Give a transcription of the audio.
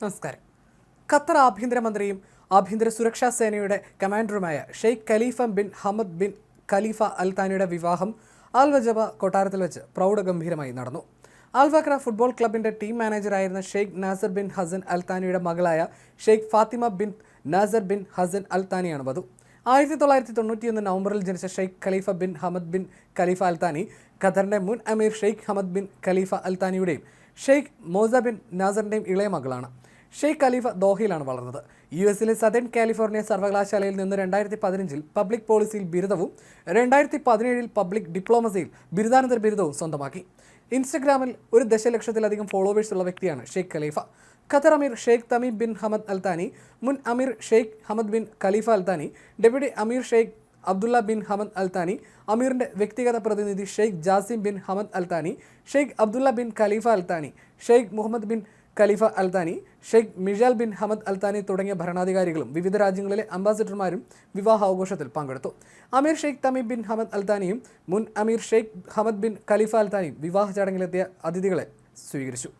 നമസ്കാരം. ഖത്തർ ആഭ്യന്തരമന്ത്രിയും ആഭ്യന്തര സുരക്ഷാ സേനയുടെ കമാൻഡറുമായ Sheikh Khalifa bin Hamad bin Khalifa Al താനിയുടെ വിവാഹം ആൽ വജബ കൊട്ടാരത്തിൽ വെച്ച് പ്രൗഢഗംഭീരമായി നടന്നു. ആൽവക്ര ഫുട്ബോൾ ക്ലബിന്റെ team മാനേജറായിരുന്ന Sheikh Nasser bin Hassan Al താനിയുടെ മകളായ Sheikh Fatima bin Nasser bin Hassan Al താനിയാണ് വധു. ആയിരത്തി തൊള്ളായിരത്തി തൊണ്ണൂറ്റിയൊന്ന് നവംബറിൽ ജനിച്ച Sheikh Khalifa bin Hamad bin Khalifa Al Thani Thani ഖത്തറിന്റെ മുൻ അമീർ ഷെയ്ഖ് ഹമദ് ബിൻ ഖലീഫ അൽത്താനിയുടെയും ഷെയ്ഖ് മോസ ബിൻ നാസറിന്റെയും ഇളയ മകളാണ്. ഷെയ്ഖ് ഖലീഫ ദോഹയിലാണ് വളർന്നത്. യു എസിലെ സദേൺ കാലിഫോർണിയ സർവകലാശാലയിൽ നിന്ന് രണ്ടായിരത്തി പതിനഞ്ചിൽ പബ്ലിക് പോളിസിയിൽ ബിരുദവും രണ്ടായിരത്തി പതിനേഴിൽ പബ്ലിക് ഡിപ്ലോമസിയിൽ ബിരുദാനന്തര ബിരുദവും സ്വന്തമാക്കി. ഇൻസ്റ്റഗ്രാമിൽ ഒരു ദശലക്ഷത്തിലധികം ഫോളോവേഴ്സ് ഉള്ള വ്യക്തിയാണ് ഷെയ്ഖ് ഖലീഫ. ഖത്തർ അമീർ Sheikh Tamim bin Hamad Al Thani മുൻ അമീർ Sheikh Hamad bin Khalifa Al Thani deputy അമീർ Sheikh Abdullah bin Hamad Al Thani അമീറിന്റെ വ്യക്തിഗത പ്രതിനിധി Sheikh Jassim bin Hamad Al Thani Sheikh Abdullah bin Khalifa Al Thani Sheikh Mohammed bin Khalifa Al Thani Sheikh Mishal bin Hamad Al Thani തുടങ്ങിയ ഭരണാധികാരികളും വിവിധ രാജ്യങ്ങളിലെ അംബാസിഡർമാരും വിവാഹ ആഘോഷത്തിൽ പങ്കെടുത്തു. അമീർ Sheikh Tamim bin Hamad Al താനിയും മുൻ അമീർ Sheikh Hamad bin Khalifa Al താനിയും വിവാഹ ചടങ്ങിലെത്തിയ അതിഥികളെ സ്വീകരിച്ചു.